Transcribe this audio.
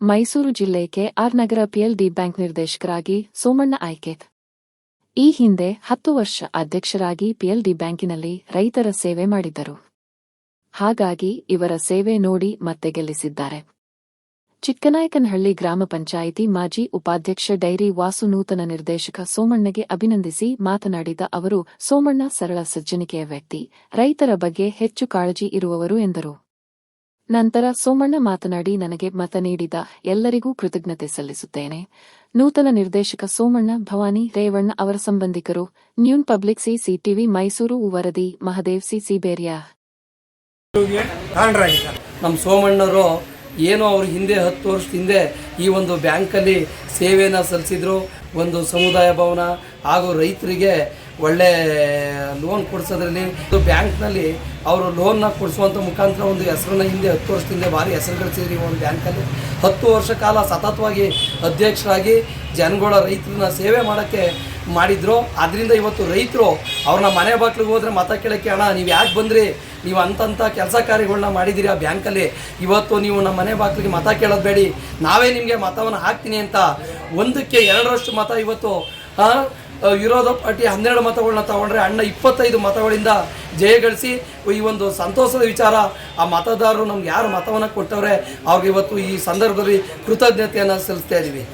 ಮೈಸೂರು ಜಿಲ್ಲೆ ಕೆಆರ್ ನಗರ PLD bank ನಿರ್ದೇಶಕರಾಗಿ ಸೋಮಣ್ಣ ಆಯ್ಕೆ ಈ ಹಿಂದೆ ಹತ್ತು ವರ್ಷ ಅಧ್ಯಕ್ಷರಾಗಿ ಪಿಎಲ್ಡಿ ಬ್ಯಾಂಕಿನಲ್ಲಿ ರೈತರ ಸೇವೆ ಮಾಡಿದ್ದರು. ಹಾಗಾಗಿ ಇವರ ಸೇವೆ ನೋಡಿ ಮತ್ತೆ ಗೆಲ್ಲಿಸಿದ್ದಾರೆ. ಚಿಕ್ಕನಾಯಕನಹಳ್ಳಿ ಗ್ರಾಮ ಪಂಚಾಯಿತಿ ಮಾಜಿ ಉಪಾಧ್ಯಕ್ಷ ಡೈರಿ ವಾಸು ನೂತನ ನಿರ್ದೇಶಕ ಸೋಮಣ್ಣಗೆ ಅಭಿನಂದಿಸಿ ಮಾತನಾಡಿದ ಅವರು, ಸೋಮಣ್ಣ ಸರಳ ಸಜ್ಜನಿಕೆಯ ವ್ಯಕ್ತಿ, ರೈತರ ಬಗ್ಗೆ ಹೆಚ್ಚು ಕಾಳಜಿ ಇರುವವರು ಎಂದರು. ನಂತರ ಸೋಮಣ್ಣ ಮಾತನಾಡಿ ನನಗೆ ಮತ ನೀಡಿದ ಎಲ್ಲರಿಗೂ ಕೃತಜ್ಞತೆ ಸಲ್ಲಿಸುತ್ತೇನೆ. ನೂತನ ನಿರ್ದೇಶಕ ಸೋಮಣ್ಣ, ಭವಾನಿ, ರೇವಣ್ಣ ಅವರ ಸಂಬಂಧಿಕರು, ನ್ಯೂನ್ ಪಬ್ಲಿಕ್ ಸಿಸಿಟಿವಿ ಮೈಸೂರು, ವರದಿ, ಮಹದೇವ್ ಸಿಸಿ ಬೇರಿಯಾ. ಕಾರಣರಾಗಿದ್ದಾರೆ ನಮ್ಮ ಸೋಮಣ್ಣರು ಏನೋ ಅವರು ಹಿಂದೆ ಹತ್ತು ವರ್ಷ ಹಿಂದೆ ಈ ಒಂದು ಬ್ಯಾಂಕಲ್ಲಿ ಸೇವೆಯನ್ನು ಸಲ್ಲಿಸಿದ್ರು. ಒಂದು ಸಮುದಾಯ ಭವನ, ಹಾಗೂ ರೈತರಿಗೆ ಒಳ್ಳೆ ಲೋನ್ ಕೊಡಿಸೋದ್ರಲ್ಲಿ ಇದು ಬ್ಯಾಂಕ್ನಲ್ಲಿ ಅವರು ಲೋನ್ನ ಕೊಡಿಸುವಂಥ ಮುಖಾಂತರ ಒಂದು ಹೆಸರನ್ನ ಹಿಂದೆ ಹತ್ತು ವರ್ಷದ ಹಿಂದೆ ಭಾರಿ ಹೆಸರು ಗಳಿಸಿದ್ರಿ ಒಂದು ಬ್ಯಾಂಕಲ್ಲಿ ಹತ್ತು ವರ್ಷ ಕಾಲ ಸತತವಾಗಿ ಅಧ್ಯಕ್ಷರಾಗಿ ಜನಗಳ ರೈತರನ್ನ ಸೇವೆ ಮಾಡೋಕ್ಕೆ ಮಾಡಿದ್ರು. ಅದರಿಂದ ಇವತ್ತು ರೈತರು ಅವ್ರನ್ನ ಮನೆ ಬಾಗಿಲಿಗೆ ಹೋದ್ರೆ ಮತ ಕೇಳೋಕ್ಕೆ ಅಣ್ಣ, ನೀವು ಯಾಕೆ ಬಂದ್ರಿ? ನೀವು ಅಂತಂಥ ಕೆಲಸ ಕಾರ್ಯಗಳನ್ನ ಮಾಡಿದ್ದೀರಿ ಆ ಬ್ಯಾಂಕಲ್ಲಿ. ಇವತ್ತು ನೀವು ನಮ್ಮ ಮನೆ ಬಾಗಿಲಿಗೆ ಮತ ಕೇಳೋದು ಬೇಡಿ. ನಾವೇ ನಿಮಗೆ ಮತವನ್ನು ಹಾಕ್ತೀನಿ ಅಂತ ಒಂದಕ್ಕೆ ಎರಡರಷ್ಟು ಮತ ಇವತ್ತು ವಿರೋಧ ಪಾರ್ಟಿ ಹನ್ನೆರಡು ಮತಗಳನ್ನ ತಗೊಂಡ್ರೆ ಅಣ್ಣ ಇಪ್ಪತ್ತೈದು ಮತಗಳಿಂದ ಜಯಗಳಿಸಿ ಈ ಒಂದು ಸಂತೋಷದ ವಿಚಾರ, ಆ ಮತದಾರರು ನಮ್ಗೆ ಯಾರು ಮತವನ್ನು ಕೊಟ್ಟವ್ರೆ, ಅವ್ರಿಗೆ ಇವತ್ತು ಈ ಸಂದರ್ಭದಲ್ಲಿ ಕೃತಜ್ಞತೆಯನ್ನು ಸಲ್ಲಿಸ್ತಾ ಇದ್ದೀವಿ